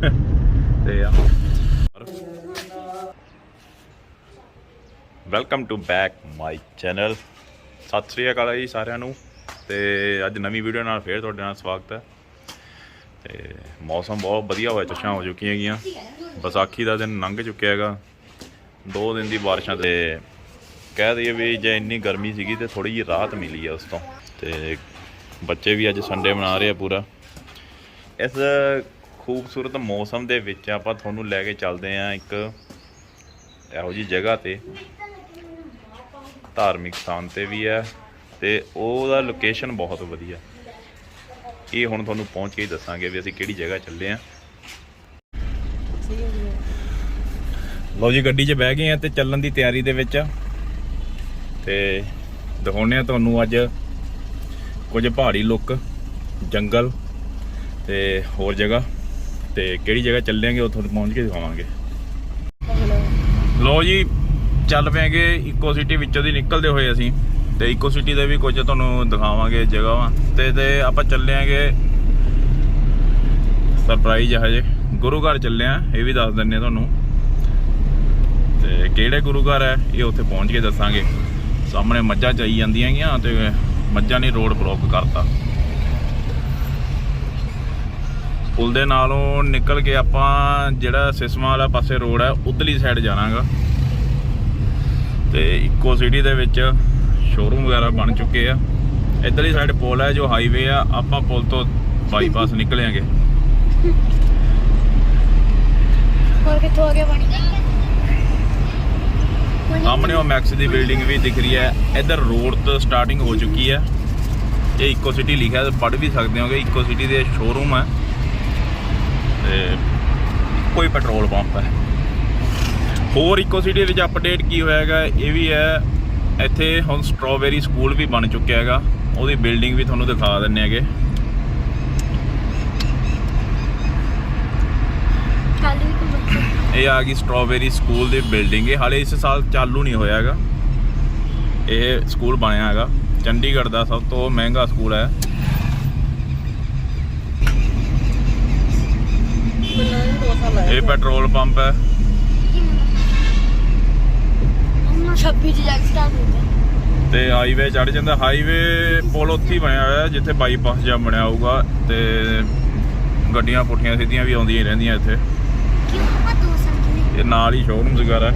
ਤੇ ਆ। Welcome to back my channel Sat Sri Akal ਜੀ ਸਾਰਿਆਂ ਨੂੰ। ਤੇ ਅੱਜ ਨਵੀਂ ਵੀਡੀਓ ਨਾਲ ਫੇਰ ਤੁਹਾਡੇ ਨਾਲ ਸਵਾਗਤ ਹੈ। ਤੇ ਮੌਸਮ ਬਹੁਤ ਵਧੀਆ ਹੋਇਆ ਚੁਸ਼ਾਂ ਹੋ ਚੁੱਕੀਆਂ ਹੈਗੀਆਂ। ਵਿਸਾਖੀ ਦਾ ਦਿਨ ਲੰਘ ਚੁੱਕਿਆ ਹੈਗਾ। ਦੋ ਦਿਨ ਦੀ ਬਾਰਿਸ਼ਾਂ ਤੇ ਕਹਿ ਦਈਏ ਵੀ ਜੇ ਇੰਨੀ ਗਰਮੀ ਸੀਗੀ ਤੇ ਥੋੜੀ ਜਿਹੀ ਰਾਹਤ ਮਿਲੀ ਹੈ ਉਸ ਤੋਂ। ਤੇ ਬੱਚੇ ਵੀ ਅੱਜ ਸੰਡੇ ਮਨਾ ਰਹੇ ਆ ਪੂਰਾ। ਇਸ ਖੂਬਸੂਰਤ ਮੌਸਮ ਦੇ ਵਿੱਚ ਆਪਾਂ ਤੁਹਾਨੂੰ ਲੈ ਕੇ ਚੱਲਦੇ ਆ ਇੱਕ ਇਹੋ ਜੀ ਜਗ੍ਹਾ ਤੇ। ਧਾਰਮਿਕ ਸਥਾਨ ਤੇ ਵੀ ਹੈ ਤੇ ਉਹਦਾ ਲੋਕੇਸ਼ਨ ਬਹੁਤ ਵਧੀਆ। ਇਹ ਹੁਣ ਤੁਹਾਨੂੰ ਪਹੁੰਚ ਕੇ ਹੀ ਦੱਸਾਂਗੇ ਵੀ ਅਸੀਂ ਕਿਹੜੀ ਜਗ੍ਹਾ ਚੱਲੇ ਆ ਲਓ ਜੀ, ਗੱਡੀ 'ਚ ਬਹਿ ਗਏ ਆ ਤੇ ਚੱਲਣ ਦੀ ਤਿਆਰੀ ਦੇ ਵਿੱਚ। ਆ ਤੇ ਦਿਖਾਉਂਦੇ ਆ ਤੁਹਾਨੂੰ ਅੱਜ ਕੁਝ ਪਹਾੜੀ ਲੁੱਕ, ਜੰਗਲ ਤੇ ਹੋਰ ਜਗ੍ਹਾ। ਤੇ ਕਿਹੜੀ ਜਗ੍ਹਾ ਚੱਲਾਂਗੇ ਉੱਥੋਂ ਪਹੁੰਚ ਕੇ ਦਿਖਾਵਾਂਗੇ। ਲੋ ਜੀ, ਚੱਲ ਪੈਗੇ ਇਕੋ ਸਿਟੀ ਵਿੱਚੋਂ ਦੀ ਨਿਕਲਦੇ ਹੋਏ ਅਸੀਂ। ਤੇ ਇਕੋ ਸਿਟੀ ਦੇ ਵੀ ਕੁਝ ਤੁਹਾਨੂੰ ਦਿਖਾਵਾਂਗੇ ਜਗ੍ਹਾਵਾਂ। ਤੇ ਤੇ ਆਪਾਂ ਚੱਲਿਆਂਗੇ ਸਰਪ੍ਰਾਈਜ਼ ਹਜੇ। ਗੁਰੂ ਘਰ ਚੱਲੇ ਆ, ਇਹ ਵੀ ਦੱਸ ਦਿੰਨੇ ਤੁਹਾਨੂੰ। ਤੇ ਕਿਹੜੇ ਗੁਰੂ ਘਰ ਹੈ ਇਹ ਉੱਥੇ ਪਹੁੰਚ ਕੇ ਦੱਸਾਂਗੇ। ਸਾਹਮਣੇ ਮੱਝਾਂ ਚਾਈ ਜਾਂਦੀਆਂ ਗੀਆਂ ਤੇ ਮੱਝਾਂ ਨੇ ਰੋਡ ਬਲੌਕ ਕਰਤਾ। ਪੁਲ ਦੇ ਨਾਲੋਂ ਨਿਕਲ ਕੇ ਆਪਾਂ ਜਿਹੜਾ ਸਿਸਮਾ ਵਾਲਾ ਪਾਸੇ ਰੋਡ ਹੈ ਉਧਰਲੀ ਸਾਈਡ ਜਾਣਾਗਾ। ਤੇ ਇੱਕੋ ਸਿਟੀ ਦੇ ਵਿੱਚ ਸ਼ੋਰੂਮ ਵਗੈਰਾ ਬਣ ਚੁੱਕੇ ਆ। ਇਧਰਲੀ ਸਾਈਡ ਪੁਲ ਹੈ ਜੋ ਹਾਈਵੇ ਆ ਆਪਾਂ ਪੁਲ ਤੋਂ ਬਾਈਪਾਸ ਨਿਕਲਾਂਗੇ ਹੋਰ ਕਿੱਥੋਂ ਆ ਗਿਆ ਪਾਣੀ ਸਾਹਮਣੇ ਉਹ ਮੈਕਸ ਦੀ ਬਿਲਡਿੰਗ ਵੀ ਦਿਖ ਰਹੀ ਹੈ। ਇਧਰ ਰੋਡ ਤੋਂ ਸਟਾਰਟਿੰਗ ਹੋ ਚੁੱਕੀ ਹੈ। ਇਹ ਇੱਕੋ ਸਿਟੀ ਲਿਖਿਆ ਹੈ ਪੜ੍ਹ ਵੀ ਸਕਦੇ ਹੋਗੇ ਇੱਕੋ ਸਿਟੀ ਦੇ ਸ਼ੋਰੂਮ ਹੈ। ਤੇ ਕੋਈ ਪੈਟਰੋਲ ਪੰਪ ਹੈ। ਹੋਰ ਇੱਕੋ ਸਿਟੀ ਵਿੱਚ ਅਪਡੇਟ ਕੀ ਹੋਇਆ ਹੈਗਾ ਇਹ ਵੀ ਹੈ ਇੱਥੇ ਹੁਣ ਸਟ੍ਰਾਬੇਰੀ ਸਕੂਲ ਵੀ ਬਣ ਚੁੱਕਿਆ ਹੈਗਾ। ਉਹਦੀ ਬਿਲਡਿੰਗ ਵੀ ਤੁਹਾਨੂੰ ਦਿਖਾ ਦਿੰਨੇ ਹੈਗੇ। ਇਹ ਆ ਗਈ ਸਟ੍ਰਾਬੇਰੀ ਸਕੂਲ ਦੀ ਬਿਲਡਿੰਗ ਇਹ ਹਾਲੇ ਇਸ ਸਾਲ ਚਾਲੂ ਨਹੀਂ ਹੋਇਆ ਹੈਗਾ। ਇਹ ਸਕੂਲ ਬਣਿਆ ਹੈਗਾ। ਚੰਡੀਗੜ੍ਹ ਦਾ ਸਭ ਤੋਂ ਮਹਿੰਗਾ ਸਕੂਲ ਹੈ। ਇਹ ਪੈਟਰੋਲ ਪੰਪ ਹੈ। 26 ਚ ਜੈਕ ਸਟਾਰਟ ਹੋ ਗਿਆ। ਤੇ ਹਾਈਵੇ ਚੜ ਜਾਂਦਾ। ਹਾਈਵੇ ਪੁਲ ਉੱਥੇ ਹੀ ਬਣਿਆ ਹੋਇਆ ਜਿੱਥੇ ਬਾਈਪਾਸ ਜਿਹਾ ਬਣਿਆ ਹੋਊਗਾ। ਤੇ ਗੱਡੀਆਂ ਪੁੱਠੀਆਂ ਸਿੱਧੀਆਂ ਵੀ ਆਉਂਦੀਆਂ ਹੀ ਰਹਿੰਦੀਆਂ ਇੱਥੇ। ਕਿਉਂ? ਆਪਾਂ ਦੋ ਸੰਖੇ ਇਹ ਨਾਲ ਹੀ ਸ਼ੋਰੂਮਸ ਵਗੈਰਾ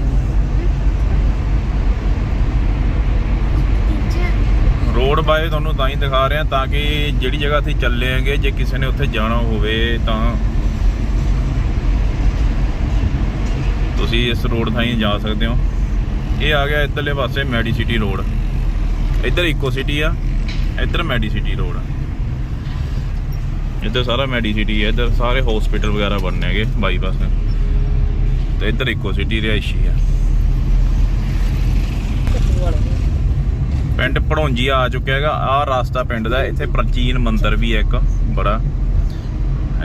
ਰੋਡ ਬਾਏ ਤੁਹਾਨੂੰ ਤਾਂ ਹੀ ਦਿਖਾ ਰਹੇ ਹਾਂ ਤਾਂ ਕਿ ਜਿਹੜੀ ਜਗ੍ਹਾ ਅਸੀਂ ਚੱਲੇ ਆਂਗੇ ਜੇ ਕਿਸੇ ਨੇ ਉੱਥੇ ਜਾਣਾ ਹੋਵੇ ਤਾਂ ਤੁਸੀਂ ਇਸ ਰੋਡ ਥਾਂ ਜਾ ਸਕਦੇ ਹੋ। ਇਹ ਆ ਗਿਆ ਇੱਧਰਲੇ ਪਾਸੇ ਮੈਡੀ ਸਿਟੀ ਰੋਡ। ਇੱਧਰ ਇਕੋ ਸਿਟੀ ਆ, ਇੱਧਰ ਮੈਡੀ ਸਿਟੀ ਰੋਡ ਆ। ਇੱਧਰ ਸਾਰਾ ਮੈਡੀ ਸਿਟੀ ਹੈ ਇੱਧਰ ਸਾਰੇ ਹਸਪੀਟਲ ਵਗੈਰਾ ਬਣਨੇ ਹੈਗੇ ਬਾਈਪਾਸ ਤੇ ਇੱਧਰ ਇਕੋ ਸਿਟੀ ਰਿਹਾਇਸ਼ੀ ਆ। ਪਿੰਡ ਪੜੌਂਜੀ ਆ ਚੁੱਕਿਆ ਹੈਗਾ। ਆਹ ਰਸਤਾ ਪਿੰਡ ਦਾ, ਇੱਥੇ ਪ੍ਰਾਚੀਨ ਮੰਦਿਰ ਵੀ ਹੈ ਇੱਕ, ਬੜਾ।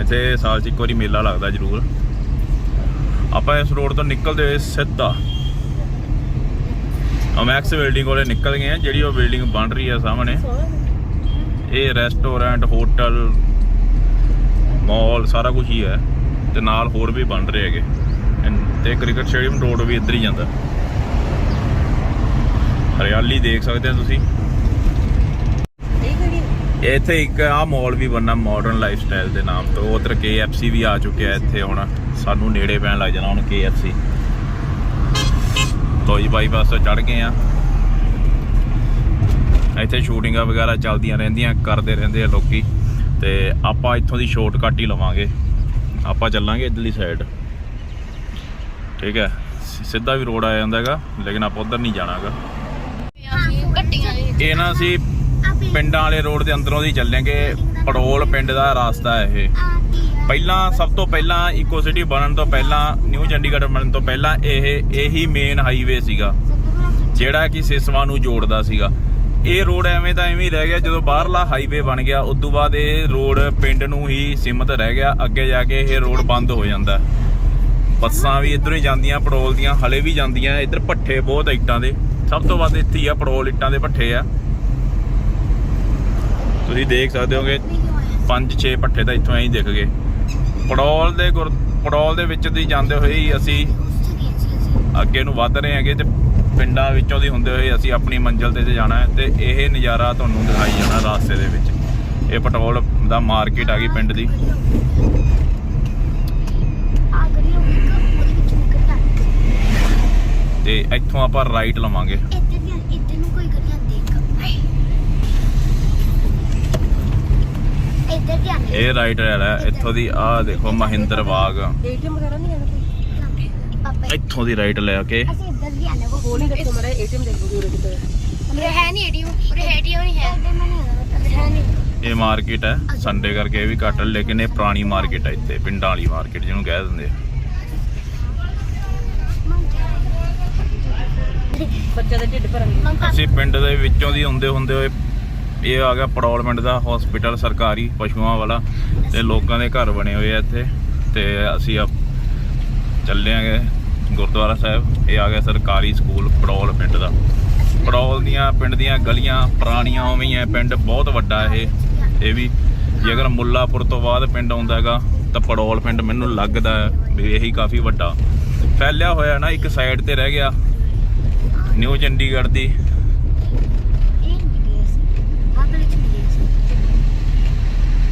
ਇੱਥੇ ਸਾਲ 'ਚ ਇੱਕ ਵਾਰੀ ਮੇਲਾ ਲੱਗਦਾ ਜ਼ਰੂਰ। ਆਪਾਂ ਇਸ ਰੋਡ ਤੋਂ ਨਿਕਲਦੇ ਹੋਏ ਸਿੱਧਾ ਅਮੈਕਸ ਬਿਲਡਿੰਗ ਕੋਲੇ ਨਿਕਲ ਗਏ ਆ, ਜਿਹੜੀ ਉਹ ਬਿਲਡਿੰਗ ਬਣ ਰਹੀ ਹੈ ਸਾਹਮਣੇ। ਇਹ ਰੈਸਟੋਰੈਂਟ ਹੋਟਲ ਮਾਲ ਸਾਰਾ ਕੁਝ ਹੀ ਹੈ। ਤੇ ਨਾਲ ਹੋਰ ਵੀ ਬਣ ਰਹੇ ਹੈਗੇ। ਐਨ- ਤੇ ਕ੍ਰਿਕਟ ਸਟੇਡੀਅਮ ਰੋਡ ਵੀ ਇੱਧਰ ਹੀ ਜਾਂਦਾ। ਹਰਿਆਲੀ ਦੇਖ ਸਕਦੇ ਹੋ ਤੁਸੀਂ। ਇੱਥੇ ਇੱਕ ਆ ਮਾਲ ਵੀ ਬਣਨਾ ਮਾਡਰਨ ਲਾਈਫ ਸਟਾਈਲ ਦੇ ਨਾਮ ਤੋਂ। ਉਧਰ KFC ਵੀ ਆ ਚੁੱਕਿਆ ਇੱਥੇ ਹੁਣ। ਸਾਨੂੰ ਨੇੜੇ ਪੈਣ ਲੱਗ ਜਾਣਾ ਹੁਣ KFC ਤੋਈ ਬਾਈਪਾਸ ਤੋਂ ਚੜ ਗਏ ਆ। ਇੱਥੇ ਸ਼ੂਟਿੰਗਾਂ ਵਗੈਰਾ ਚੱਲਦੀਆਂ ਰਹਿੰਦੀਆਂ, ਕਰਦੇ ਰਹਿੰਦੇ ਆ ਲੋਕੀ। ਤੇ ਆਪਾਂ ਇੱਥੋਂ ਦੀ ਸ਼ਾਰਟਕਟ ਹੀ ਲਵਾਂਗੇ। ਆਪਾਂ ਚੱਲਾਂਗੇ ਇਧਰਲੀ ਸਾਈਡ ਠੀਕ ਹੈ। ਸਿੱਧਾ ਵੀ ਰੋਡ ਆ ਜਾਂਦਾ ਹੈਗਾ, ਲੇਕਿਨ ਆਪਾਂ ਉਧਰ ਨਹੀਂ ਜਾਣਾਗਾ। ਕੱਟੀਆਂ ਇਹ ਨਾ ਅਸੀਂ ਪਿੰਡਾਂ ਵਾਲੇ ਰੋਡ ਦੇ ਅੰਦਰੋਂ ਦੀ ਚੱਲਾਂਗੇ ਪੜੋਲ ਪਿੰਡ ਦਾ ਰਸਤਾ ਹੈ ਇਹ। ਪਹਿਲਾਂ, ਸਭ ਤੋਂ ਪਹਿਲਾਂ ਇਕੋ ਸਿਟੀ ਬਣਨ ਤੋਂ ਪਹਿਲਾਂ ਨਿਊ ਚੰਡੀਗੜ੍ਹ ਬਣਨ ਤੋਂ ਪਹਿਲਾਂ ਇਹ, ਇਹੀ ਮੇਨ ਹਾਈਵੇ ਸੀਗਾ। ਜਿਹੜਾ ਕਿ ਸਿਸਵਾ ਨੂੰ ਜੋੜਦਾ ਸੀਗਾ। ਇਹ ਰੋਡ ਐਵੇਂ ਤਾਂ ਐਵੇਂ ਹੀ ਰਹਿ ਗਿਆ, ਜਦੋਂ ਬਾਹਰਲਾ ਹਾਈਵੇ ਬਣ ਗਿਆ ਉਸ ਤੋਂ ਬਾਅਦ ਇਹ ਰੋਡ ਪਿੰਡ ਨੂੰ ਹੀ ਸੀਮਤ ਰਹਿ ਗਿਆ, ਅੱਗੇ ਜਾ ਕੇ ਇਹ ਰੋਡ ਬੰਦ ਹੋ ਜਾਂਦਾ। ਬੱਸਾਂ ਵੀ ਇਧਰੋਂ ਹੀ ਜਾਂਦੀਆਂ ਪੜੋਲ ਦੀਆਂ, ਹਲੇ ਵੀ ਜਾਂਦੀਆਂ, ਇੱਧਰ ਭੱਠੇ ਬਹੁਤ ਇੱਟਾਂ ਦੇ। ਸਭ ਤੋਂ ਵੱਧ ਇੱਥੇ ਹੀ ਆ ਪੜੋਲ ਇੱਟਾਂ ਦੇ ਭੱਠੇ ਆ। ਤੁਸੀਂ ਦੇਖ ਸਕਦੇ ਹੋਗੇ 5-6 ਭੱਠੇ ਤਾਂ ਇੱਥੋਂ ਐਂ ਹੀ ਦਿਖ ਗਏ। ਪੜੋਲ ਦੇ ਗੁਰ ਪੜੋਲ ਦੇ ਵਿੱਚ ਦੀ ਜਾਂਦੇ ਹੋਏ ਹੀ ਅਸੀਂ ਅੱਗੇ ਨੂੰ ਵੱਧ ਰਹੇ ਹੈਗੇ ਤੇ ਪਿੰਡਾਂ ਵਿੱਚੋਂ ਦੀ ਹੁੰਦੇ ਹੋਏ ਅਸੀਂ ਆਪਣੀ ਮੰਜ਼ਿਲ ਤੇ ਜਾਣਾ ਹੈ ਤੇ ਇਹ ਨਜ਼ਾਰਾ ਤੁਹਾਨੂੰ ਦਿਖਾਈ ਜਾਣਾ ਰਾਸਤੇ ਦੇ ਵਿੱਚ। ਇਹ ਪਟੋਲ ਦਾ ਮਾਰਕੀਟ ਆ ਗਈ ਪਿੰਡ ਦੀ। ਆ ਤੇ ਇੱਥੋਂ ਆਪਾਂ ਰਾਈਟ ਲਵਾਂਗੇ ਇੱਧਰ ਦੀਆਂ ਇੱਧਰ ਨੂੰ ਕੋਈ ਗਲੀਆਂ ਦੇਖ ਇੱਧਰ ਨਹੀਂ ਇਹ ਰਾਈਟ ਹੈ। ਇੱਥੋਂ ਦੀ ਆਹ ਦੇਖੋ ਮਹਿੰਦਰ ਬਾਗ। ਏਟੀਐਮ ਵਗੈਰਾ ਨਹੀਂ ਜਾਣਾ ਕੋਈ? ਪਾਪਾ ਇੱਥੋਂ ਦੀ ਰਾਈਟ ਲੈ ਕੇ। ਅਸੀਂ ਇੱਧਰ ਦੀਆਂ ਨੇ ਉਹ ਕੋਲ ਹੀ ਰੱਖੋ ਮੜਾ ਏਟੀਐਮ ਦੇਖ ਲਓ ਉਰੇ ਕਿਤੇ। ਉਰੇ ਹੈ ਨਹੀਂ ਏਟੀਐਮ ਉਰੇ ਏਟੀਐਮ ਨਹੀਂ ਹੈ। ਇੱਧਰ ਮੈਂ ਨਹੀਂ ਹੈ ਨਹੀਂ। ਇਹ ਮਾਰਕੀਟ ਹੈ। ਸੰਡੇ ਕਰਕੇ ਇਹ ਵੀ ਘੱਟ ਹੈ, ਲੇਕਿਨ ਇਹ ਪੁਰਾਣੀ ਮਾਰਕੀਟ ਹੈ ਇੱਥੇ ਪਿੰਡਾਂ ਵਾਲੀ ਮਾਰਕੀਟ ਜਿਹਨੂੰ ਕਹਿ ਦਿੰਦੇ ਆ। ਬੱਚਿਆਂ ਦੇ ਢਿੱਡ ਭਰਨ ਅਸੀਂ ਪਿੰਡ ਦੇ ਵਿੱਚੋਂ ਦੀ ਹੁੰਦੇ ਹੁੰਦੇ ਹੋਏ ਇਹ ਆ ਗਿਆ ਪੜੌਲ ਪਿੰਡ ਦਾ ਹਸਪੀਟਲ ਸਰਕਾਰੀ ਪਸ਼ੂਆਂ ਵਾਲਾ ਤੇ ਲੋਕਾਂ ਦੇ ਘਰ ਬਣੇ ਹੋਏ ਆ ਇੱਥੇ ਤੇ ਅਸੀਂ ਆ ਚੱਲੇ ਆਂਗੇ ਗੁਰਦੁਆਰਾ ਸਾਹਿਬ। ਇਹ ਆ ਗਿਆ ਸਰਕਾਰੀ ਸਕੂਲ ਪੜੌਲ ਪਿੰਡ ਦਾ। ਪੜੌਲ ਦੀਆਂ, ਪਿੰਡ ਦੀਆਂ ਗਲੀਆਂ ਪੁਰਾਣੀਆਂ ਉਵੇਂ ਹੀ ਹੈ ਪਿੰਡ ਬਹੁਤ ਵੱਡਾ ਇਹ। ਇਹ ਵੀ ਜੇਕਰ ਮੁੱਲਾਪੁਰ ਤੋਂ ਬਾਅਦ ਪਿੰਡ ਆਉਂਦਾ ਹੈਗਾ, ਤਾਂ ਪੜੌਲ ਪਿੰਡ ਮੈਨੂੰ ਲੱਗਦਾ ਵੀ ਇਹੀ ਕਾਫੀ ਵੱਡਾ। ਫੈਲਿਆ ਹੋਇਆ ਨਾ ਇੱਕ ਸਾਈਡ ਤੇ ਰਹਿ ਗਿਆ, ਨਿਊ ਚੰਡੀਗੜ੍ਹ ਦੀ ਇਹ ਨਹੀਂ ਗਏ ਸੀ ਆ ਗਲੀ ਚ ਨਹੀਂ ਗਏ ਸੀ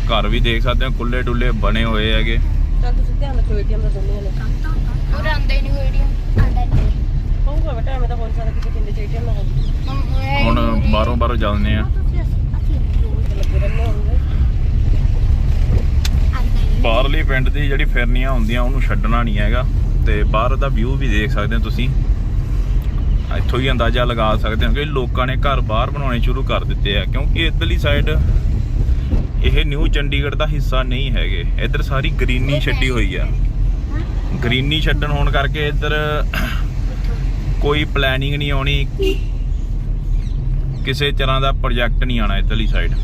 ਘਰ ਵੀ ਦੇਖ ਸਕਦੇ ਹੋ ਕੁੱਲੇ ਡੁੱਲੇ ਬਣੇ ਹੋਏ ਹੈਗੇ। ਚੱਲ ਤੁਸੀਂ ਧਿਆਨ ਰੱਖੋ ਏਟੀਐਮ ਦਾ ਦੋਨੇ ਨੇ ਉਹ ਆਂਦੇ ਨਹੀਂ ਏਟੀਐਮ ਆਂਦਾ ਨਹੀਂ ਹੋਊਗਾ ਬੇਟਾ ਐਵੇਂ ਤਾਂ ਹੋ ਨਹੀਂ ਸਕਦਾ ਕਿਸੇ ਪਿੰਡ ਚ ਏਟੀਐਮ ਨਾ ਹੋਵੇ। ਹੁਣ ਬਾਹਰੋਂ ਬਾਹਰੋਂ ਚੱਲਦੇ ਆ ਤੇ ਬਾਹਰਲੀ ਪਿੰਡ ਦੀ ਜਿਹੜੀ ਫਿਰਨੀਆਂ ਹੁੰਦੀਆਂ ਉਹਨੂੰ ਛੱਡਣਾ ਨਹੀਂ ਹੈਗਾ। ਤੇ ਬਾਹਰ ਦਾ ਵਿਊ ਵੀ ਦੇਖ ਸਕਦੇ ਹੋ ਤੁਸੀਂ। ਇੱਥੋਂ ਹੀ ਅੰਦਾਜ਼ਾ ਲਗਾ ਸਕਦੇ ਹੋ ਕਿ ਲੋਕਾਂ ਨੇ ਘਰ ਬਾਹਰ ਬਣਾਉਣੇ ਸ਼ੁਰੂ ਕਰ ਦਿੱਤੇ ਆ। ਕਿਉਂਕਿ ਇੱਧਰਲੀ ਸਾਈਡ ਇਹ ਨਿਊ ਚੰਡੀਗੜ੍ਹ ਦਾ ਹਿੱਸਾ ਨਹੀਂ ਹੈਗੇ। ਇੱਧਰ ਸਾਰੀ ਗ੍ਰੀਨੀ ਛੱਡੀ ਹੋਈ ਆ। ਗ੍ਰੀਨੀ ਛੱਡਣ ਹੋਣ ਕਰਕੇ ਇੱਧਰ ਕੋਈ ਪਲੈਨਿੰਗ ਨਹੀਂ ਆਉਣੀ। ਕਿਸੇ ਤਰ੍ਹਾਂ ਦਾ ਪ੍ਰੋਜੈਕਟ ਨਹੀਂ ਆਣਾ ਇੱਧਰਲੀ ਸਾਈਡ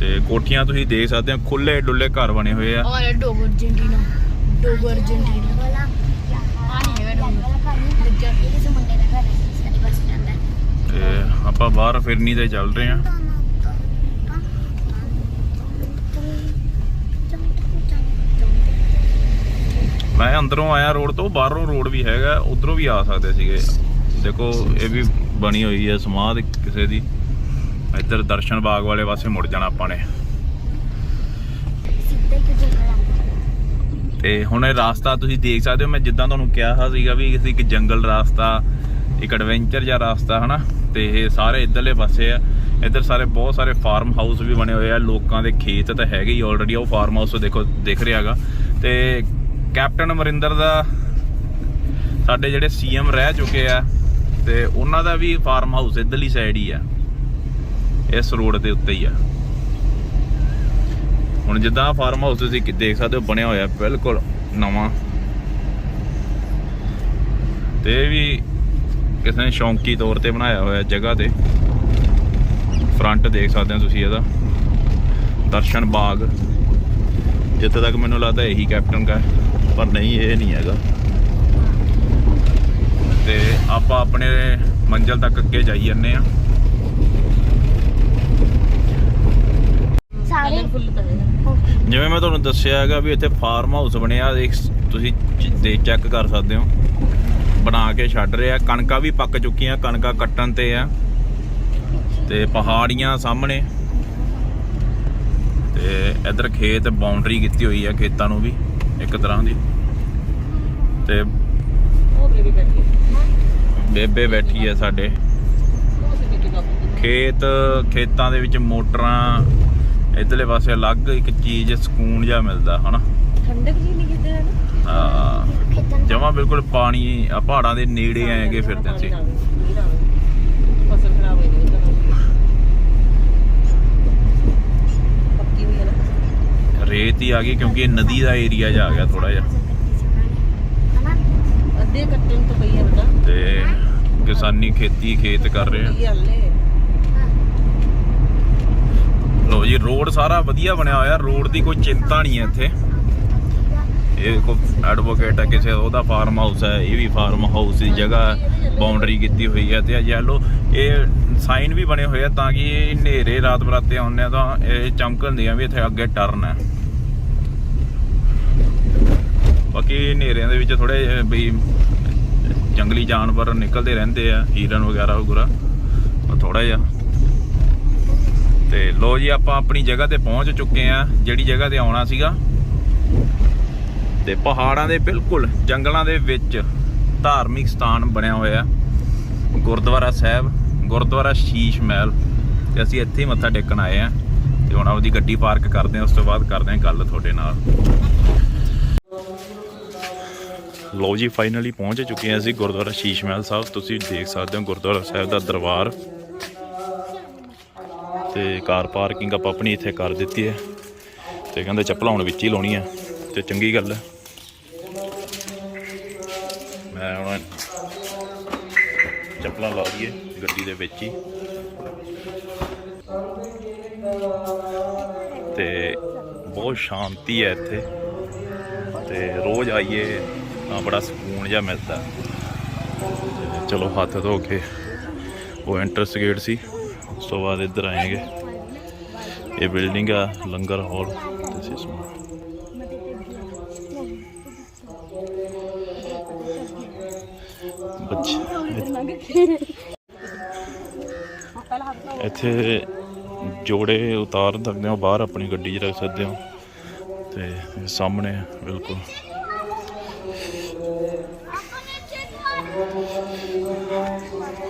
ਤੇ ਕੋਠੀਆਂ ਤੁਸੀਂ ਦੇਖ ਸਕਦੇ ਹੋ ਖੁੱਲੇ ਡੁੱਲੇ ਘਰ ਬਣੇ ਹੋਏ ਆ। ਔਰ ਡੋਗਰ ਅਰਜੈਂਟੀਨਾ ਡੋਗਰ ਅਰਜੈਂਟੀਨਾ। ਤੇ ਆਪਾਂ ਬਾਹਰ ਫਿਰਨੀ ਤੇ ਚੱਲ ਰਹੇ ਆ। ਮੈਂ ਅੰਦਰੋਂ ਆਇਆ ਰੋਡ ਤੋਂ, ਬਾਹਰੋਂ ਰੋਡ ਵੀ ਹੈਗਾ, ਉਧਰੋਂ ਵੀ ਆ ਸਕਦੇ ਸੀਗੇ। ਦੇਖੋ, ਇਹ ਵੀ ਬਣੀ ਹੋਈ ਹੈ ਸਮਾਧ ਕਿਸੇ ਦੀ। ਇੱਧਰ ਦਰਸ਼ਨ ਬਾਗ ਵਾਲੇ ਪਾਸੇ ਮੁੜ ਜਾਣਾ ਆਪਾਂ ਨੇ। ਸਿੱਧੇ ਤੇ ਹੁਣ ਇਹ ਰਾਸਤਾ ਤੁਸੀਂ ਦੇਖ ਸਕਦੇ ਹੋ, ਮੈਂ ਜਿੱਦਾਂ ਤੁਹਾਨੂੰ ਕਿਹਾ ਸੀਗਾ ਵੀ ਅਸੀਂ ਇੱਕ ਜੰਗਲ ਰਾਸਤਾ, ਇੱਕ ਐਡਵੈਂਚਰ ਜਿਹਾ ਰਾਸਤਾ, ਹਨਾ? ਤੇ ਇਹ ਸਾਰੇ ਇੱਧਰਲੇ ਪਾਸੇ ਆ। ਇੱਧਰ ਸਾਰੇ ਬਹੁਤ ਸਾਰੇ ਫਾਰਮ ਹਾਊਸ ਵੀ ਬਣੇ ਹੋਏ ਆ। ਲੋਕਾਂ ਦੇ ਖੇਤ ਤਾਂ ਹੈਗੇ ਹੀ ਆਲਰੇਡੀ ਉਹ ਫਾਰਮ ਹਾਊਸ ਦੇਖੋ, ਦਿਖ ਰਿਹਾਗਾ ਤੇ ਕੈਪਟਨ ਅਮਰਿੰਦਰ ਦਾ ਸਾਡੇ ਜਿਹੜੇ ਸੀਐਮ ਰਹਿ ਚੁੱਕੇ ਆ ਤੇ ਉਹਨਾਂ ਦਾ ਵੀ ਫਾਰਮ ਹਾਊਸ ਇੱਧਰਲੀ ਸਾਈਡ ਹੀ ਆ। ਇਸ ਰੋਡ ਦੇ ਉੱਤੇ ਹੀ ਆ। ਹੁਣ ਜਿੱਦਾਂ ਫਾਰਮ ਹਾਊਸ ਤੁਸੀਂ ਦੇਖ ਸਕਦੇ ਹੋ, ਬਣਿਆ ਹੋਇਆ ਬਿਲਕੁਲ ਨਵਾਂ। ਤੇ ਵੀ ਕਿਸੇ ਨੇ ਸ਼ੌਂਕੀ ਤੌਰ ਤੇ ਬਣਾਇਆ ਹੋਇਆ ਜਗ੍ਹਾ ਤੇ। ਫਰੰਟ ਦੇਖ ਸਕਦੇ ਹੋ ਤੁਸੀਂ ਇਹਦਾ। ਦਰਸ਼ਨ ਬਾਗ। ਜਿੱਥੇ ਤੱਕ ਮੈਨੂੰ ਲੱਗਦਾ ਇਹੀ ਕੈਪਟਨ ਦਾ ਪਰ ਨਹੀਂ ਇਹ ਨਹੀਂ ਹੈਗਾ। ਤੇ ਆਪਾਂ ਆਪਣੇ ਮੰਜ਼ਲ ਤੱਕ ਅੱਗੇ ਜਾਈ ਜੰਨੇ ਆ ਸਾਰੇ ਜਿਵੇਂ ਮੈਂ ਤੁਹਾਨੂੰ ਦੱਸਿਆ ਹੈਗਾ ਵੀ ਇੱਥੇ ਫਾਰਮ ਹਾਊਸ ਬਣਿਆ ਦੇਖ ਤੁਸੀਂ ਦੇ ਚੈੱਕ ਕਰ ਸਕਦੇ ਹੋ। ਬਣਾ ਕੇ ਛੱਡ ਰਿਹਾ ਕਣਕਾਂ ਵੀ ਪੱਕ ਚੁੱਕੀਆਂ ਕਣਕਾਂ ਕੱਟਣ ਤੇ ਆ। ਤੇ ਪਹਾੜੀਆਂ ਸਾਹਮਣੇ। ਤੇ ਇਧਰ ਖੇਤ ਬਾਉਂਡਰੀ ਕੀਤੀ ਹੋਈ ਆ ਖੇਤਾਂ ਨੂੰ ਵੀ। ਇੱਕ ਤਰ੍ਹਾਂ ਦੀ। ਤੇ ਉਹ ਬੇਬੀ ਬੈਠੀ ਹੈ ਬੇਬੇ ਬੈਠੀ ਹੈ ਸਾਡੇ। ਖੇਤ ਖੇਤਾਂ ਦੇ ਵਿੱਚ ਮੋਟਰਾਂ ਇਧਰਲੇ ਪਾਸੇ ਅਲੱਗ ਇੱਕ ਚੀਜ਼ ਸਕੂਨ ਜਿਹਾ ਮਿਲਦਾ ਹਨਾ? ਠੰਡਕ ਜੀ ਨਹੀਂ ਕਿਤੇ ਹੈ। ਜਮਾ ਬਿਲਕੁਲ ਪਾਣੀ ਆ ਪਹਾੜਾਂ ਦੇ ਨੇੜੇ ਆਏਗੇ ਫਿਰਦੇ ਸੀ ਫਸਲ ਖਰਾਬ ਹੋਈ ਨਹੀਂ ਤਾਂ ਪੱਕੀ ਹੋਈ ਹੈ ਨਾ ਰੇਤ ਹੀ ਆ ਗਈ ਕਿਉਂਕਿ ਇਹ ਨਦੀ ਦਾ ਏਰੀਆ ਜਾ ਆ ਗਿਆ ਥੋੜਾ ਜਿਹਾ। ਹਨਾ? ਅੱਧੇ ਕੱਟਣ ਤੋਂ ਪਈ ਹੈ ਬੇਟਾ। ਤੇ ਕਿਸਾਨੀ ਖੇਤੀ ਖੇਤ ਕਰ ਰਹੇ ਆ। ਲੋ ਜੀ ਰੋਡ ਸਾਰਾ ਵਧੀਆ ਬਣਿਆ ਹੋਇਆ। ਰੋਡ ਦੀ ਕੋਈ ਚਿੰਤਾ ਨਹੀਂ ਹੈ ਇੱਥੇ। ਇਹ ਕੋ ਐਡਵੋਕੇਟ ਹੈ ਕਿਸੇ ਉਹਦਾ ਫਾਰਮ ਹਾਊਸ ਹੈ ਇਹ ਵੀ ਫਾਰਮ ਹਾਊਸ ਦੀ ਜਗ੍ਹਾ ਬਾਉਂਡਰੀ ਕੀਤੀ ਹੋਈ ਹੈ ਤੇ ਆ ਯੈਲੋ ਇਹ ਸਾਈਨ ਵੀ ਬਣੇ ਹੋਏ ਆ ਤਾਂ ਕਿ ਇਹ ਹਨੇਰੇ ਰਾਤ ਬਰਾਤੇ ਆਉਂਦੇ ਆ ਤਾਂ ਇਹ ਚਮਕਣ ਦੀਆਂ ਵੀ ਇੱਥੇ ਅੱਗੇ ਟਰਨ ਹੈ। ਬਾਕੀ ਹਨੇਰਿਆਂ ਦੇ ਵਿੱਚ ਥੋੜੇ ਵੀ ਜੰਗਲੀ ਜਾਨਵਰ ਨਿਕਲਦੇ ਰਹਿੰਦੇ ਆ, ਹੀਰਨ ਵਗੈਰਾ ਵਗੈਰਾ ਉਹ ਥੋੜਾ ਜਿਹਾ। ਤੇ ਲੋ ਜੀ, ਆਪਾਂ ਆਪਣੀ ਜਗ੍ਹਾ ਤੇ ਪਹੁੰਚ ਚੁੱਕੇ ਆ ਜਿਹੜੀ ਜਗ੍ਹਾ ਤੇ ਆਉਣਾ ਸੀਗਾ। ਤੇ ਪਹਾੜਾਂ ਦੇ ਬਿਲਕੁਲ ਜੰਗਲਾਂ ਦੇ ਵਿੱਚ ਧਾਰਮਿਕ ਸਥਾਨ ਬਣਿਆ ਹੋਇਆ। ਗੁਰਦੁਆਰਾ ਸਾਹਿਬ, ਗੁਰਦੁਆਰਾ ਸ਼ੀਸ਼ ਮਹਿਲ। ਤੇ ਅਸੀਂ ਇੱਥੇ ਹੀ ਮੱਥਾ ਟੇਕਣ ਆਏ ਆ ਤੇ ਹੁਣ ਆਪਦੀ ਗੱਡੀ ਪਾਰਕ ਕਰਦੇ ਆ ਉਸ ਤੋਂ ਬਾਅਦ ਕਰਦੇ ਆ ਗੱਲ ਤੁਹਾਡੇ ਨਾਲ। ਲੋ ਜੀ ਫਾਈਨਲੀ ਪਹੁੰਚ ਚੁੱਕੇ ਹਾਂ ਅਸੀਂ ਗੁਰਦੁਆਰਾ ਸ਼ੀਸ਼ ਮਹਿਲ ਸਾਹਿਬ। ਤੁਸੀਂ ਦੇਖ ਸਕਦੇ ਹੋ ਗੁਰਦੁਆਰਾ ਸਾਹਿਬ ਦਾ ਦਰਬਾਰ। ਤੇ ਕਾਰ ਪਾਰਕਿੰਗ ਆਪਾਂ ਆਪਣੀ ਇੱਥੇ ਕਰ ਦਿੱਤੀ ਹੈ। ਤੇ ਕਹਿੰਦੇ ਚੱਪਲਾਂ ਹੁਣ ਵਿੱਚ ਹੀ ਲਾਉਣੀ ਆ ਤੇ ਚੰਗੀ ਗੱਲ ਹੈ। ਮੈਂ ਹੁਣ ਚੱਪਲਾਂ ਲਾ ਲਈਏ ਗੱਡੀ ਦੇ ਵਿੱਚ ਹੀ। ਤੇ ਬਹੁਤ ਸ਼ਾਂਤੀ ਹੈ ਇੱਥੇ। ਤੇ ਰੋਜ਼ ਆਈਏ ਤਾਂ ਬੜਾ ਸਕੂਨ ਜਿਹਾ ਮਿਲਦਾ। ਚਲੋ, ਹੱਥ ਧੋ ਕੇ ਉਹ ਐਂਟਰਸ ਗੇਟ ਸੀ, ਉਸ ਤੋਂ ਬਾਅਦ ਇੱਧਰ ਆਏਗੇ। ਇਹ ਬਿਲਡਿੰਗ ਆ, ਲੰਗਰ ਹਾਲ ਦਿਸ ਇਜ਼ ਬੱਚੇ ਇੱਥੇ ਜੋੜੇ ਉਤਾਰ ਸਕਦੇ ਹੋ, ਬਾਹਰ ਆਪਣੀ ਗੱਡੀ 'ਚ ਰੱਖ ਸਕਦੇ ਹੋ। ਤੇ ਸਾਹਮਣੇ, ਬਿਲਕੁਲ।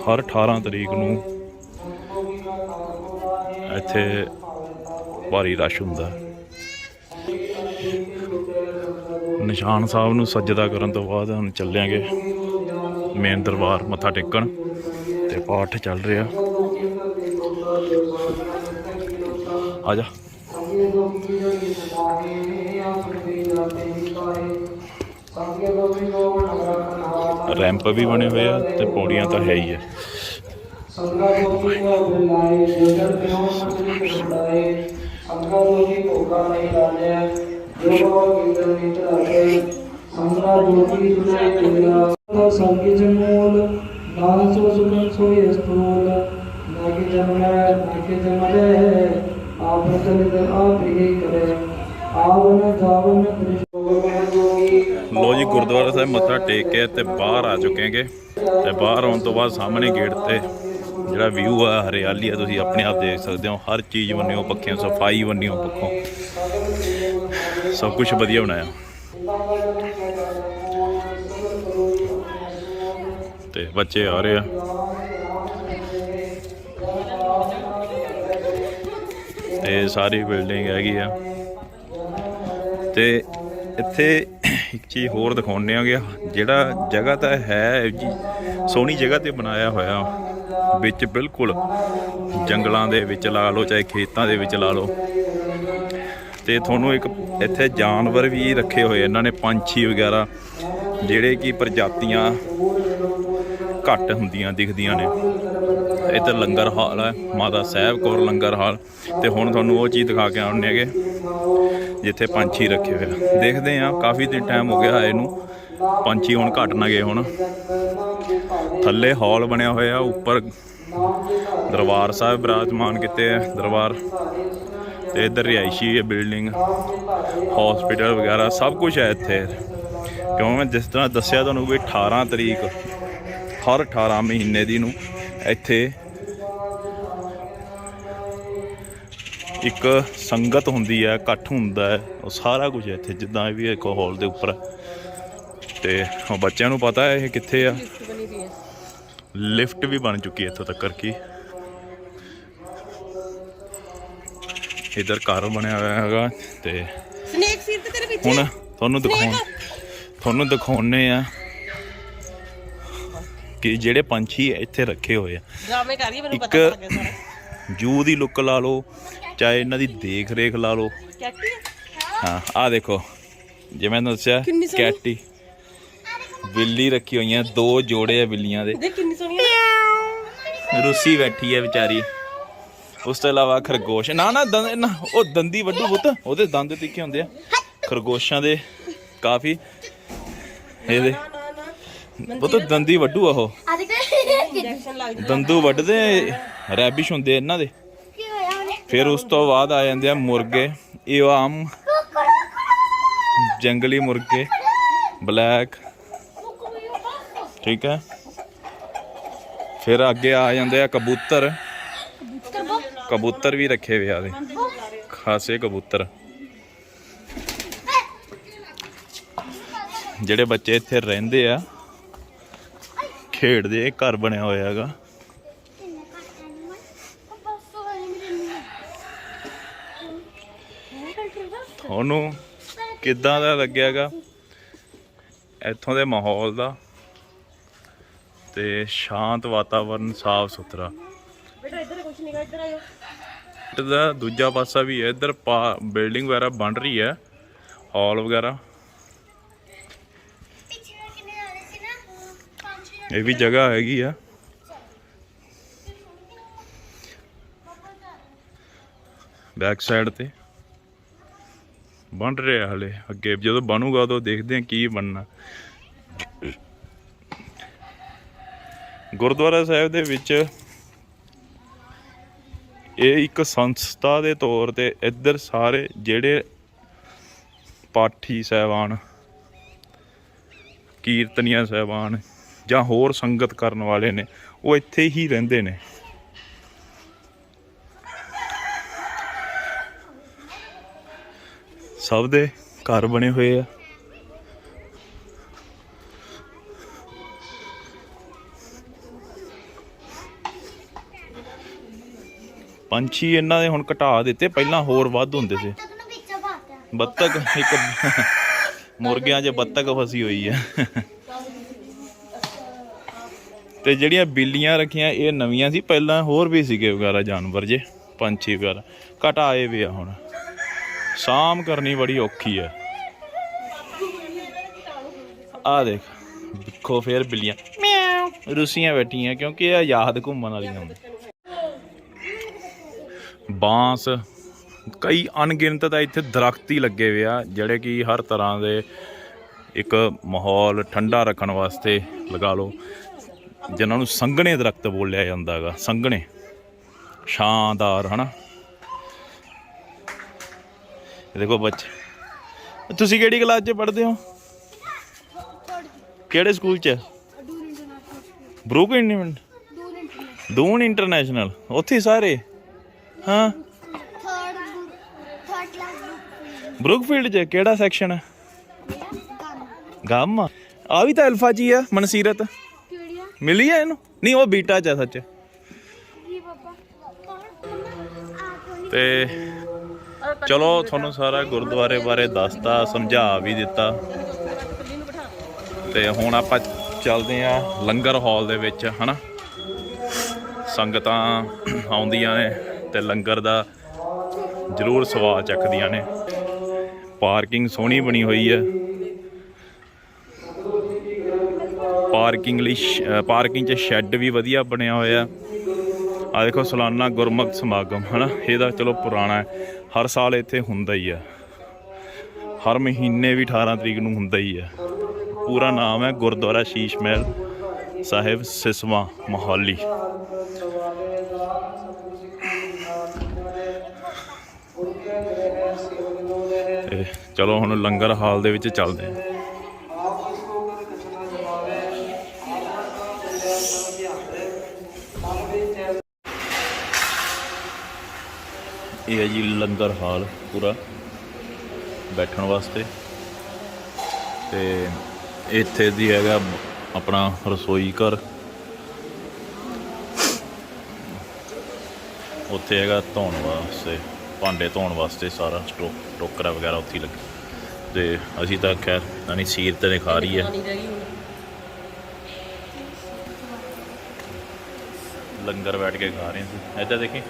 ਹਰ 18 ਤਰੀਕ ਨੂੰ ਇੱਥੇ ਭਾਰੀ ਰਸ਼ ਹੁੰਦਾ। ਨਿਸ਼ਾਨ ਸਾਹਿਬ ਨੂੰ ਸਜਦਾ ਕਰਨ ਤੋਂ ਬਾਅਦ ਹੁਣ ਚੱਲਾਂਗੇ ਮੇਨ ਦਰਬਾਰ ਮੱਥਾ ਟੇਕਣ ਤੇ ਪਾਠ ਚੱਲ ਰਿਹਾ। ਆ ਜਾ। ਰੈਂਪ ਵੀ ਬਣੇ ਹੋਏ ਆ ਤੇ ਪੌੜੀਆਂ ਤਾਂ ਹੈ ਹੀ ਆ ਸੰਗੀ ਜਮੂਲ ਨਾਨਕ ਸੋ ਸੁਖਨ ਸੋਈ ਅਸਤੂਲ ਨਾ ਕਿ ਜਨਮ ਹੈ ਨਾ ਕਿ ਜਨਮ ਹੈ ਆਪ ਚਲਿਤ ਆਪ ਹੀ ਕਰੇ ਆਵਨ ਜਾਵਨ ਕ੍ਰਿਸ਼ਨ ਮੈਂ ਜੋਗੀ ਲੋ ਜੀ ਗੁਰਦੁਆਰਾ ਸਾਹਿਬ ਮੱਥਾ ਟੇਕ ਕੇ ਤੇ ਬਾਹਰ ਆ ਚੁੱਕੇ ਹੈਗੇ ਤੇ ਬਾਹਰ ਆਉਣ ਤੋਂ ਬਾਅਦ ਸਾਹਮਣੇ ਗੇਟ ਤੇ ਜਿਹੜਾ ਵਿਊ ਆ, ਹਰਿਆਲੀ ਆ, ਤੁਸੀਂ ਆਪਣੇ ਆਪ ਦੇਖ ਸਕਦੇ ਹੋ। ਹਰ ਚੀਜ਼ ਬੰਨਿਓ ਪੱਖਿਆਂ ਸਫ਼ਾਈ ਬੰਨਿਓ ਪੱਖੋਂ। ਸਭ ਕੁਝ ਵਧੀਆ ਬਣਾਇਆ। ਤੇ ਬੱਚੇ ਆ ਰਹੇ ਆ। ਤੇ ਸਾਰੀ ਬਿਲਡਿੰਗ ਹੈਗੀ ਆ। ਤੇ ਇੱਥੇ ਇੱਕ ਚੀਜ਼ ਹੋਰ ਦਿਖਾਉਂਦੇ ਆਂਗੇ ਜਿਹੜਾ ਜਗ੍ਹਾ ਤਾਂ ਹੈ ਜੀ, ਸੋਹਣੀ ਜਗ੍ਹਾ ਤੇ ਬਣਾਇਆ ਹੋਇਆ। ਵਿੱਚ ਬਿਲਕੁਲ ਜੰਗਲਾਂ ਦੇ ਵਿੱਚ ਲਾ ਲਓ, ਚਾਹੇ ਖੇਤਾਂ ਦੇ ਵਿੱਚ ਲਾ ਲਓ। ਤੇ ਤੁਹਾਨੂੰ ਇੱਕ ਇੱਥੇ ਜਾਨਵਰ ਵੀ ਰੱਖੇ ਹੋਏ ਇਹਨਾਂ ਨੇ ਪੰਛੀ ਵਗੈਰਾ, ਜਿਹੜੇ ਕਿ ਪ੍ਰਜਾਤੀਆਂ ਘੱਟ ਹੁੰਦੀਆਂ, ਦਿਖਦੀਆਂ ਨੇ। ਇੱਧਰ ਲੰਗਰ ਹਾਲ ਹੈ। ਮਾਤਾ ਸਾਹਿਬ ਕੌਰ ਲੰਗਰ ਹਾਲ। ਤੇ ਹੁਣ ਤੁਹਾਨੂੰ ਉਹ ਚੀਜ਼ ਦਿਖਾ ਕੇ ਆਉਣੇ ਹੈਗੇ। ਜਿੱਥੇ ਪੰਛੀ ਰੱਖੇ ਹੋਏ ਆ। ਦੇਖਦੇ ਆ ਕਾਫੀ ਦਿਨ ਟਾਈਮ ਹੋ ਗਿਆ ਆਏ ਨੂੰ ਪੰਛੀ ਹੁਣ ਘਟ ਨਾ ਗਏ ਹੁਣ। ਥੱਲੇ ਹਾਲ ਬਣਿਆ ਹੋਇਆ, ਉੱਪਰ ਦਰਬਾਰ ਸਾਹਿਬ ਬਿਰਾਜਮਾਨ ਕੀਤੇ ਆ ਦਰਬਾਰ। ਤੇ ਇੱਧਰ ਰਿਹਾਇਸ਼ੀ ਹੈ ਬਿਲਡਿੰਗ ਹਸਪੀਟਲ ਵਗੈਰਾ, ਸਭ ਕੁਝ ਹੈ ਇੱਥੇ। ਕਿਉਂ ਮੈਂ ਜਿਸ ਤਰ੍ਹਾਂ ਦੱਸਿਆ ਤੁਹਾਨੂੰ ਵੀ 18 ਤਰੀਕ, ਹਰ 18 ਮਹੀਨੇ ਦੀ ਨੂੰ ਇੱਥੇ ਇੱਕ ਸੰਗਤ ਹੁੰਦੀ ਹੈ ਇਕੱਠ ਹੁੰਦਾ ਹੈ ਉਹ ਸਾਰਾ ਕੁਝ ਇੱਥੇ ਜਿੱਦਾਂ ਵੀ ਇੱਕ ਹਾਲ ਦੇ ਉੱਪਰ। ਤੇ ਉਹ ਬੱਚਿਆਂ ਨੂੰ ਪਤਾ ਹੈ ਇਹ ਕਿੱਥੇ ਆ। ਲਿਫਟ ਵੀ ਬਣ ਚੁੱਕੀ ਹੈ ਇੱਥੋਂ ਤੱਕ ਕੀ। ਇਧਰ ਘਰ ਬਣਿਆ ਹੋਇਆ ਹੈਗਾ ਤੇ ਸਨੇਕ ਸੀਟ ਤੇ ਤੇਰੇ ਪਿੱਛੇ? ਹੁਣ ਤੁਹਾਨੂੰ ਦਿਖਾਉਣ ਤੁਹਾਨੂੰ ਦਿਖਾਉਣੇ ਆ ਕਿ ਜਿਹੜੇ ਪੰਛੀ ਇੱਥੇ ਰੱਖੇ ਹੋਏ ਆ। ਡਰਾਮੇ ਕਰ ਰਹੀ ਹੈ, ਮੈਨੂੰ ਪਤਾ ਲੱਗ ਗਿਆ ਸਾਰਾ। ਜੂ ਦੀ ਲੁੱਕ ਲਾ ਲਓ ਚਾਹੇ ਇਹਨਾਂ ਦੀ ਦੇਖ ਰੇਖ ਲਾ ਲਓ। ਕੈਟੀ? ਹਾਂ ਆ ਦੇਖੋ ਜਿਵੇਂ ਮੈਂ ਦੱਸਿਆ। ਕੈਟੀ। ਬਿੱਲੀ ਰੱਖੀ ਹੋਈਆਂ ਦੋ ਜੋੜੇ ਆ ਬਿੱਲੀਆਂ ਦੇ। ਦੇਖ ਕਿੰਨੀ ਸੋਹਣੀ ਹੈ ਰੁੱਸੀ ਬੈਠੀ ਹੈ ਵਿਚਾਰੀ। ਉਸ ਤੋਂ ਇਲਾਵਾ ਖਰਗੋਸ਼। ਨਾ ਨਾ ਉਹ ਦੰਦੀ ਵੱਡੂ ਪੁੱਤ ਉਹਦੇ ਦੰਦ ਤਿੱਖੇ ਹੁੰਦੇ ਆ। ਖਰਗੋਸ਼ਾਂ ਦੇ ਕਾਫੀ। ਇਹਦੇ। ਪੁੱਤ ਦੰਦੀ ਵੱਡੂ ਆ ਉਹ। ਦੰਦੂ ਵੱਢਦੇ ਰੈਬਿਸ਼ ਹੁੰਦੇ ਇਹਨਾਂ ਦੇ। ਫਿਰ ਉਸ ਤੋਂ ਬਾਅਦ ਆ ਜਾਂਦੇ ਆ ਮੁਰਗੇ, ਇਹ ਆਮ ਜੰਗਲੀ ਮੁਰਗੇ, ਬਲੈਕ, ਠੀਕ ਹੈ। ਫਿਰ ਅੱਗੇ ਆ ਜਾਂਦੇ ਆ ਕਬੂਤਰ। ਕਬੂਤਰ ਵੀ ਰੱਖੇ ਹੋਏ ਆ ਦੇ ਖਾਸੇ ਕਬੂਤਰ। ਜਿਹੜੇ ਬੱਚੇ ਇੱਥੇ ਰਹਿੰਦੇ ਆ, ਖੇਡਦੇ ਘਰ ਬਣਿਆ ਹੋਇਆ ਹੈਗਾ। ਉਹਨੂੰ ਕਿੱਦਾਂ ਦਾ ਲੱਗਿਆਗਾ? ਇੱਥੋਂ ਦੇ ਮਾਹੌਲ ਦਾ ਤੇ ਸ਼ਾਂਤ ਵਾਤਾਵਰਨ ਸਾਫ਼ ਸੁਥਰਾ। ਬੇਟਾ ਇੱਧਰ ਕੁਝ ਨਹੀਂ ਗਾ ਇੱਧਰ ਆਇਓ। ਦਾ ਦੂਜਾ ਪਾਸਾ ਵੀ ਹੈ ਇੱਧਰ ਬਿਲਡਿੰਗ ਵਗੈਰਾ ਬਣ ਰਹੀ ਹੈ ਹਾਲ ਵਗੈਰਾ। ਇਹ ਵੀ ਜਗ੍ਹਾ ਹੈਗੀ ਆ। ਬੈਕ ਸਾਈਡ ਤੇ। ਬਣ ਰਿਹਾ ਹਲੇ, ਅੱਗੇ ਜਦੋਂ ਬਣੂਗਾ ਉਦੋਂ ਦੇਖਦੇ ਹਾਂ ਕੀ ਬਣਨਾ। ਗੁਰਦੁਆਰਾ ਸਾਹਿਬ ਦੇ ਵਿੱਚ ਇਹ ਇੱਕ ਸੰਸਥਾ ਦੇ ਤੌਰ ਤੇ ਇੱਧਰ ਸਾਰੇ ਜਿਹੜੇ ਪਾਠੀ ਸਹਿਬਾਨ, ਕੀਰਤਨੀਆਂ ਸਹਿਬਾਨ ਜਾਂ ਹੋਰ ਸੰਗਤ ਕਰਨ ਵਾਲੇ ਨੇ, ਉਹ ਇੱਥੇ ਹੀ ਰਹਿੰਦੇ ਨੇ। ਸਭ ਦੇ ਘਰ ਬਣੇ ਹੋਏ ਆ। ਪੰਛੀ ਇਹਨਾਂ ਦੇ ਹੁਣ ਘਟਾ ਦਿੱਤੇ ਪਹਿਲਾਂ ਹੋਰ ਵੱਧ ਹੁੰਦੇ ਸੀ। ਬੱਤਕ ਇੱਕ ਮੁਰਗਿਆਂ 'ਚ ਬੱਤਕ ਫਸੀ ਹੋਈ ਹੈ ਤੇ ਜਿਹੜੀਆਂ ਬਿੱਲੀਆਂ ਰੱਖੀਆਂ ਇਹ ਨਵੀਆਂ ਸੀ ਪਹਿਲਾਂ ਹੋਰ ਵੀ ਸੀਗੇ ਵਗੈਰਾ ਜਾਨਵਰ ਜੇ ਪੰਛੀ ਵਗੈਰਾ। ਘਟਾਏ ਵੀ ਆ ਹੁਣ। ਸਾਮ ਕਰਨੀ ਬੜੀ ਔਖੀ ਹੈ। ਆ ਦੇਖ, ਦੇਖੋ ਫੇਰ ਬਿੱਲੀਆਂ। ਮਿਆਉ। ਰੁਸੀਆਂ ਬੈਠੀਆਂ, ਕਿਉਂਕਿ ਇਹ ਆਜ਼ਾਦ ਘੁੰਮਣ ਵਾਲੀਆਂ ਹੁੰਦੀਆਂ। ਬਾਂਸ, ਕਈ ਅਣਗਿਣਤ ਤਾਂ ਇੱਥੇ ਦਰਖਤ ਹੀ ਲੱਗੇ ਹੋਏ ਆ, ਜਿਹੜੇ ਕਿ ਹਰ ਤਰ੍ਹਾਂ ਦੇ ਇੱਕ ਮਾਹੌਲ ਠੰਡਾ ਰੱਖਣ ਵਾਸਤੇ ਲਗਾ ਲਓ। ਜਿਨ੍ਹਾਂ ਨੂੰ ਸੰਘਣੇ ਦਰਖਤ ਬੋਲਿਆ ਜਾਂਦਾ ਹੈਗਾ, ਸੰਘਣੇ। ਛਾਂਦਾਰ ਹਨਾ? ਇਹ ਦੇਖੋ ਬੱਚੇ ਤੁਸੀਂ ਕਿਹੜੀ ਕਲਾਸ 'ਚ ਪੜ੍ਹਦੇ ਹੋ? ਕਿਹੜੇ ਸਕੂਲ 'ਚ? Brook Independent Doon International. ਉੱਥੇ ਹੀ ਸਾਰੇ? ਹਾਂ? ਬਰੂਕਫੀਲਡ 'ਚ ਕਿਹੜਾ ਸੈਕਸ਼ਨ ਹੈ ਗਾਮਾ। ਆ ਵੀ ਤਾਂ ਅਲਫਾ ਜੀ ਆ ਮਨਸੀਰਤ। ਮਿਲੀ ਆ ਇਹਨੂੰ? ਨਹੀਂ ਉਹ ਬੀਟਾ ਚ ਆ ਸੱਚ। ਤੇ ਚਲੋ, ਤੁਹਾਨੂੰ ਸਾਰਾ ਗੁਰਦੁਆਰੇ ਬਾਰੇ ਦੱਸਤਾ, ਸਮਝਾ ਵੀ ਦਿੱਤਾ। ਤੇ ਹੁਣ ਆਪਾਂ ਚੱਲਦੇ ਆ ਲੰਗਰ ਹਾਲ ਦੇ ਵਿੱਚ, ਹਨਾ? ਸੰਗਤਾਂ ਆਉਂਦੀਆਂ ਨੇ ਤੇ ਲੰਗਰ ਦਾ ਜ਼ਰੂਰ ਸਵਾਦ ਚੱਕਦੀਆਂ ਨੇ। ਪਾਰਕਿੰਗ ਸੋਹਣੀ ਬਣੀ ਹੋਈ ਹੈ। ਪਾਰਕਿੰਗ ਲਈ ਪਾਰਕਿੰਗ 'ਚ ਸ਼ੈੱਡ ਵੀ ਵਧੀਆ ਬਣਿਆ ਹੋਇਆ। ਆ ਦੇਖੋ ਸਾਲਾਨਾ ਗੁਰਮਤ ਸਮਾਗਮ, ਹਨਾ? ਇਹਦਾ ਚਲੋ ਪੁਰਾਣਾ ਹੈ। ਹਰ ਸਾਲ ਇੱਥੇ ਹੁੰਦਾ ਹੀ ਆ। ਹਰ ਮਹੀਨੇ ਵੀ 18 ਤਰੀਕ ਨੂੰ ਹੁੰਦਾ ਹੀ ਹੈ ਪੂਰਾ ਨਾਮ ਹੈ ਗੁਰਦੁਆਰਾ ਸ਼ੀਸ਼ ਮਹਿਲ ਸਾਹਿਬ ਸਿਸਵਾ ਮੋਹਾਲੀ। ਤੇ ਚਲੋ ਹੁਣ ਲੰਗਰ ਹਾਲ ਦੇ ਵਿੱਚ ਚੱਲਦੇ ਹਾਂ ਇਹ ਹੈ ਜੀ ਲੰਗਰ ਹਾਲ ਪੂਰਾ ਬੈਠਣ ਵਾਸਤੇ। ਤੇ ਇੱਥੇ ਦੀ ਹੈਗਾ ਆਪਣਾ ਰਸੋਈ ਘਰ। ਉੱਥੇ ਹੈਗਾ ਧੋਣ ਵਾਸਤੇ, ਭਾਂਡੇ ਧੋਣ ਵਾਸਤੇ ਸਾਰਾ ਸਟੋ, ਟੋਕਰਾ ਵਗੈਰਾ ਉੱਥੇ ਹੀ ਲੱਗਾ। ਤੇ ਅਸੀਂ ਤਾਂ ਖੈਰ ਨਾਨੀ ਸੀਰ ਤੇ ਖਾ ਰਹੀ ਹੈ। ਲੰਗਰ ਬੈਠ ਕੇ ਖਾ ਰਹੇ ਸੀ ਇੱਧਰ ਦੇਖੀ।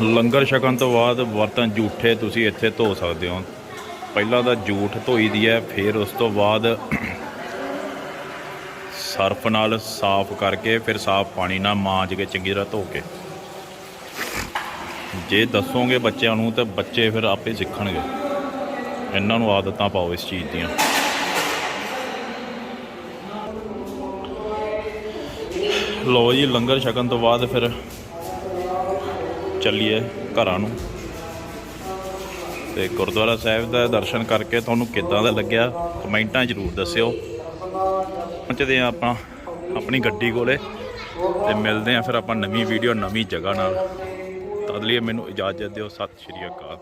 ਲੰਗਰ ਛਕਣ ਤੋਂ ਬਾਅਦ ਬਰਤਨ ਝੂਠੇ ਤੁਸੀਂ ਇੱਥੇ ਧੋ ਸਕਦੇ ਹੋ। ਪਹਿਲਾਂ ਤਾਂ ਝੂਠ ਧੋਈ ਦੀ ਹੈ, ਫਿਰ ਉਸ ਤੋਂ ਬਾਅਦ ਸਰਫ ਨਾਲ ਸਾਫ਼ ਕਰਕੇ ਫਿਰ ਸਾਫ਼ ਪਾਣੀ ਨਾਲ ਮਾਂਜ ਕੇ ਚੰਗੀ ਤਰ੍ਹਾਂ ਧੋ ਕੇ। ਜੇ ਦੱਸੋਗੇ ਬੱਚਿਆਂ ਨੂੰ ਤਾਂ ਬੱਚੇ ਫਿਰ ਆਪੇ ਸਿੱਖਣਗੇ। ਇਹਨਾਂ ਨੂੰ ਆਦਤਾਂ ਪਾਓ ਇਸ ਚੀਜ਼ ਦੀਆਂ। ਲੋ ਜੀ, ਲੰਗਰ ਛਕਣ ਤੋਂ ਬਾਅਦ ਫਿਰ ਚੱਲੀਏ ਘਰਾਂ ਨੂੰ। ਤੇ ਗੁਰਦੁਆਰਾ ਸਾਹਿਬ ਦਾ ਦਰਸ਼ਨ ਕਰਕੇ ਤੁਹਾਨੂੰ ਕਿੱਦਾਂ ਦਾ ਲੱਗਿਆ, ਕਮੈਂਟਾਂ ਜ਼ਰੂਰ ਦੱਸਿਓ। ਪਹੁੰਚਦੇ ਆ ਆਪਾਂ ਆਪਣੀ ਗੱਡੀ ਕੋਲੇ ਤੇ ਮਿਲਦੇ ਆ ਫਿਰ ਆਪਾਂ ਨਵੀਂ ਵੀਡੀਓ ਨਵੀਂ ਜਗ੍ਹਾ ਨਾਲ। ਤਦ ਲਈ ਮੈਨੂੰ ਇਜਾਜ਼ਤ ਦਿਓ, ਸਤਿ ਸ਼੍ਰੀ ਅਕਾਲ।